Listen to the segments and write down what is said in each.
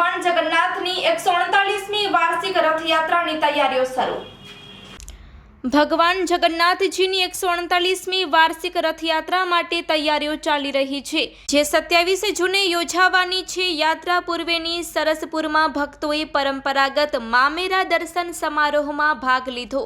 ભગવાન જગન્નાથની એકસો અડતાલીસમી વાર્ષિક રથયાત્રાની તૈયારીઓ શરૂ. ભગવાન જગન્નાથજીની એકસો અડતાલીસમી વાર્ષિક રથયાત્રા માટે તૈયારીઓ ચાલી રહી છે, જે સત્યાવીસ જૂને યોજાવાની છે. યાત્રા પૂર્વેની સરસપુરમાં ભક્તોએ પરંપરાગત મામેરા દર્શન સમારોહમાં ભાગ લીધો.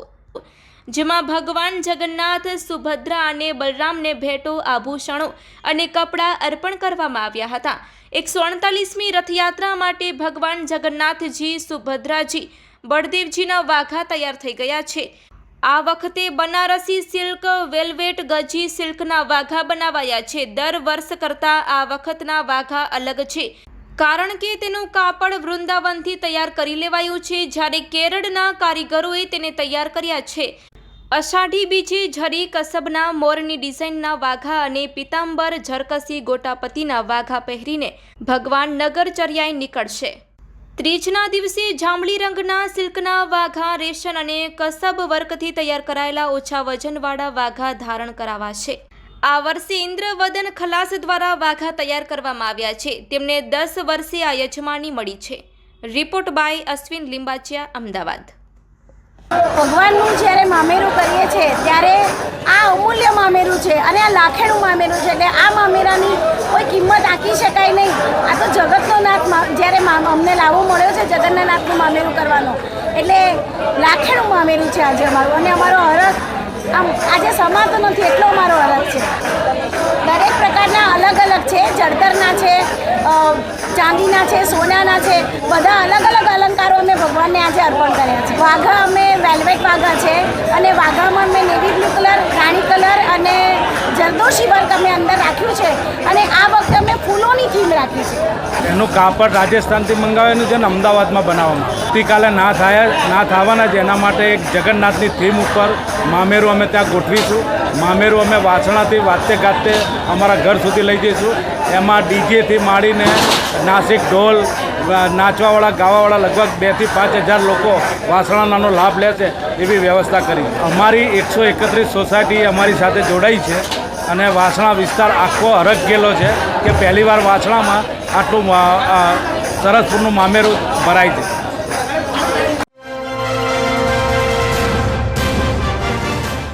જેમાં ભગવાન જગન્નાથ, સુભદ્રા અને બલરામને ભેટો, આભૂષણો અને કપડાં અર્પણ કરવામાં આવ્યા હતા. એકસો અડતાલીસમી રથયાત્રા માટે ભગવાન જગન્નાથજી, સુભદ્રાજી, બળદેવજીના વાઘા તૈયાર થઈ ગયા છે. આ વખતે બનારસી સિલ્ક, વેલ્વેટ, ગજી સિલ્કના વાઘા બનાવાયા છે. દર વર્ષ કરતાં આ વખતના વાઘા અલગ છે. કારણ કે તેનું કાપડ વૃંદાવનથી તૈયાર કરી લેવાયું છે, જ્યારે કેરળના કારીગરોએ તેને તૈયાર કર્યા છે. અષાઢી બીજે ઝરી કસબના મોરની ડિઝાઇનના વાઘા અને પિતાંબર ઝરકસી ગોટાપતિના વાઘા પહેરીને ભગવાન નગરચર્યાએ નીકળશે. ત્રીજના દિવસે જાંબલી રંગના સિલ્કના વાઘા, રેશન અને કસબ વર્કથી તૈયાર કરાયેલા ઓછા વજનવાળા વાઘા ધારણ કરાવાશે. આ વર્ષે ઇન્દ્રવદન ખલાસ દ્વારા વાઘા તૈયાર કરવામાં આવ્યા છે. તેમને દસ વર્ષે આ યજમાની મળી છે. Report by Ashwin Limbachiya, Ahmedabad. ભગવાનનું જ્યારે મામેરું કરીએ છીએ ત્યારે આ અમૂલ્ય મામેરું છે અને આ લાખેણું મામેરું છે એટલે આ મામેરાની કોઈ કિંમત આંકી શકાય નહીં. આ તો જગતનો નાથ જ્યારે મા- અમને લાવો મળ્યો છે જગન્નાથનું મામેરું કરવાનો. એટલે લાખેણું મામેરું છે આજે અમારું અને અમારો હરખ આમ, આજે સમાતો નથી, એટલો અમારો હરખ છે. દરેક પ્રકારના અલગ અલગ છે, જળતરના છે ચાંદીના છે, સોનાના છે, બધા અલગ અલગ અલંકારો અમે ભગવાનને આજે અર્પણ કર્યા છે. વાઘા અમે વેલ્વેટ વાઘા છે અને વાઘામાં અમે navy blue colour zardozi work અમે અંદર રાખ્યું છે અને આ વખતે અમે ફૂલોની થીમ રાખી છે. એનું કાપડ રાજસ્થાનથી મંગાવેલું છે ને અમદાવાદમાં બનાવવામાં. આવતીકાલે ના થાય, ના થવાના છે એના માટે એક જગન્નાથની થીમ ઉપર મામેરું અમે ત્યાં ગોઠવીશું. મામેરું અમે વાસણાથી વાતે ગાતે અમારા ઘર સુધી લઈ જઈશું. એમાં ડીજેથી માંડીને નાસિક ઢોલ નાચવાવાળા, ગાવાવાળા લગભગ બેથી પાંચ હજાર લોકો વાસણાનો લાભ લેશે એવી વ્યવસ્થા કરી. અમારી એકસો એકત્રીસ સોસાયટી અમારી સાથે જોડાઈ છે. અને વાસણા વિસ્તાર આખો હરખ ગયેલો છે કે પહેલીવાર વાસણામાં આટલું સરસપુરનું મામેરું ભરાય છે.